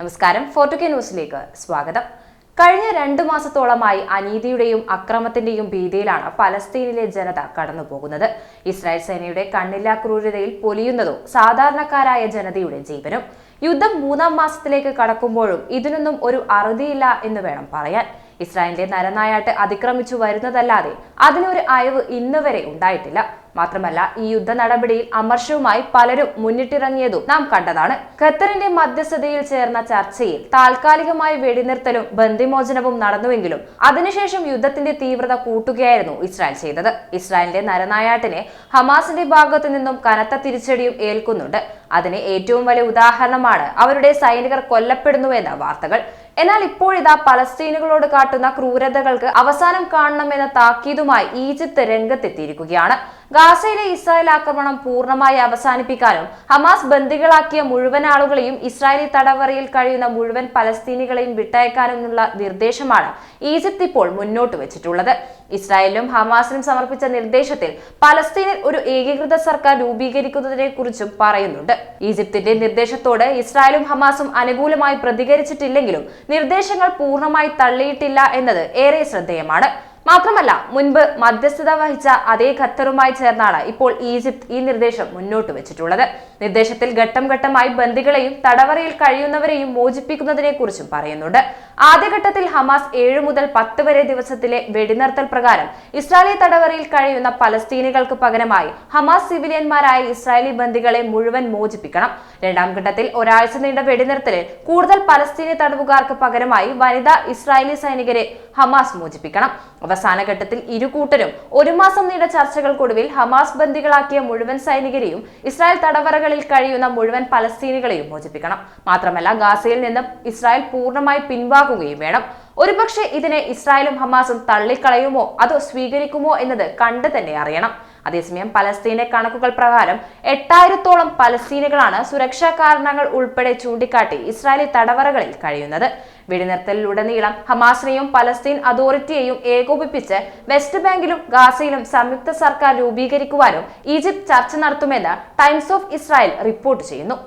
നമസ്കാരം. ഫോർട്ടു കെ ന്യൂസിലേക്ക് സ്വാഗതം. കഴിഞ്ഞ രണ്ടു മാസത്തോളമായി അനീതിയുടെയും അക്രമത്തിന്റെയും ഭീതിയിലാണ് പലസ്തീനിലെ ജനത കടന്നുപോകുന്നത്. ഇസ്രായേൽ സേനയുടെ കണ്ണില്ലാ ക്രൂരതയിൽ പൊലിയുന്നതോ സാധാരണക്കാരായ ജനതയുടെ ജീവനും. യുദ്ധം മൂന്നാം മാസത്തിലേക്ക് കടക്കുമ്പോഴും ഇതിനൊന്നും ഒരു അറുതിയില്ല എന്ന് വേണം പറയാൻ. ഇസ്രായേലിന്റെ നരനായാട്ട് അതിക്രമിച്ചു വരുന്നതല്ലാതെ അതിനൊരു അയവ് ഇന്നുവരെ ഉണ്ടായിട്ടില്ല. മാത്രമല്ല ഈ യുദ്ധ നടപടിയിൽ അമർഷവുമായി പലരും മുന്നിട്ടിറങ്ങിയതും നാം കണ്ടതാണ്. ഖത്തറിന്റെ മധ്യസ്ഥതയിൽ ചേർന്ന ചർച്ചയിൽ താൽക്കാലികമായി വെടിനിർത്തലും ബന്ദിമോചനവും നടന്നുവെങ്കിലും അതിനുശേഷം യുദ്ധത്തിന്റെ തീവ്രത കൂട്ടുകയായിരുന്നു ഇസ്രായേൽ ചെയ്തത്. ഇസ്രായേലിന്റെ നരനായാട്ടിനെ ഹമാസിന്റെ ഭാഗത്തു നിന്നും കനത്ത തിരിച്ചടിയും ഏൽക്കുന്നുണ്ട്. അതിന് ഏറ്റവും വലിയ ഉദാഹരണമാണ് അവരുടെ സൈനികർ കൊല്ലപ്പെടുന്നുവെന്ന വാർത്തകൾ. എന്നാൽ ഇപ്പോഴിതാ പലസ്തീനുകളോട് കാട്ടുന്ന ക്രൂരതകൾക്ക് അവസാനം കാണണമെന്ന താക്കീതുമായി ഈജിപ്ത് രംഗത്തെത്തിയിരിക്കുകയാണ്. ഗാസയിലെ ഇസ്രായേൽ ആക്രമണം പൂർണമായി അവസാനിപ്പിക്കാനും ഹമാസ് ബന്ദികളാക്കിയ മുഴുവൻ ആളുകളെയും ഇസ്രായേലി തടവറയിൽ കഴിയുന്ന മുഴുവൻ പലസ്തീനികളെയും വിട്ടയക്കാനുമുള്ള നിർദ്ദേശമാണ് ഈജിപ്ത് ഇപ്പോൾ മുന്നോട്ട് വെച്ചിട്ടുള്ളത്. ഇസ്രായേലിനും ഹമാസിനും സമർപ്പിച്ച നിർദ്ദേശത്തിൽ പലസ്തീനിൽ ഒരു ഏകീകൃത സർക്കാർ രൂപീകരിക്കുന്നതിനെ കുറിച്ചും പറയുന്നുണ്ട്. ഈജിപ്തിന്റെ നിർദ്ദേശത്തോട് ഇസ്രായേലും ഹമാസും അനുകൂലമായി പ്രതികരിച്ചിട്ടില്ലെങ്കിലും നിർദ്ദേശങ്ങൾ പൂർണമായി തള്ളിയിട്ടില്ല എന്നത് ഏറെ ശ്രദ്ധേയമാണ്. മാത്രമല്ല മുൻപ് മധ്യസ്ഥത വഹിച്ച അതേ ഖത്തറുമായി ചേർന്നാണ് ഇപ്പോൾ ഈജിപ്ത് ഈ നിർദ്ദേശം മുന്നോട്ട് വെച്ചിട്ടുള്ളത്. നിർദ്ദേശത്തിൽ ഘട്ടം ഘട്ടമായി ബന്ദികളെയും തടവറയിൽ കഴിയുന്നവരെയും മോചിപ്പിക്കുന്നതിനെ കുറിച്ചും പറയുന്നുണ്ട്. ആദ്യഘട്ടത്തിൽ ഹമാസ് ഏഴ് മുതൽ പത്ത് വരെ ദിവസത്തിലെ വെടിനിർത്തൽ പ്രകാരം ഇസ്രായേലി തടവറയിൽ കഴിയുന്ന പലസ്തീനികൾക്ക് പകരമായി ഹമാസ് സിവിലിയന്മാരായ ഇസ്രായേലി ബന്ദികളെ മുഴുവൻ മോചിപ്പിക്കണം. രണ്ടാം ഘട്ടത്തിൽ ഒരാഴ്ച നീണ്ട വെടിനിർത്തലിൽ കൂടുതൽ പലസ്തീനി തടവുകാർക്ക് പകരമായി വനിതാ ഇസ്രായേലി സൈനികരെ ഹമാസ് മോചിപ്പിക്കണം. അവസാന ഘട്ടത്തിൽ ഇരു കൂട്ടരും ഒരു മാസം നീണ്ട ചർച്ചകൾക്കൊടുവിൽ ഹമാസ് ബന്ദികളാക്കിയ മുഴുവൻ സൈനികരെയും ഇസ്രായേൽ തടവറകളിൽ കഴിയുന്ന മുഴുവൻ പലസ്തീനികളെയും മോചിപ്പിക്കണം. മാത്രമല്ല ഗാസയിൽ നിന്ന് ഇസ്രായേൽ പൂർണമായി പിൻവാങ്ങുകയും വേണം. ഒരുപക്ഷെ ഇതിനെ ഇസ്രായേലും ഹമാസും തള്ളിക്കളയുമോ? അതോ സ്വീകരിക്കുമോ എന്നത് കണ്ടു തന്നെ അറിയണം. അതേസമയം പലസ്തീന്റെ കണക്കുകൾ പ്രകാരം എട്ടായിരത്തോളം പലസ്തീനുകളാണ് സുരക്ഷാ കാരണങ്ങൾ ഉൾപ്പെടെ ചൂണ്ടിക്കാട്ടി ഇസ്രായേലി തടവറകളിൽ കഴിയുന്നത്. വെടിനിർത്തലിലുടനീളം ഹമാസിനെയും പലസ്തീൻ അതോറിറ്റിയെയും ഏകോപിപ്പിച്ച് വെസ്റ്റ് ബാങ്കിലും ഗാസയിലും സംയുക്ത സർക്കാർ രൂപീകരിക്കുവാനും ഈജിപ്ത് ചർച്ച നടത്തുമെന്ന് ടൈംസ് ഓഫ് ഇസ്രായേൽ റിപ്പോർട്ട് ചെയ്യുന്നു.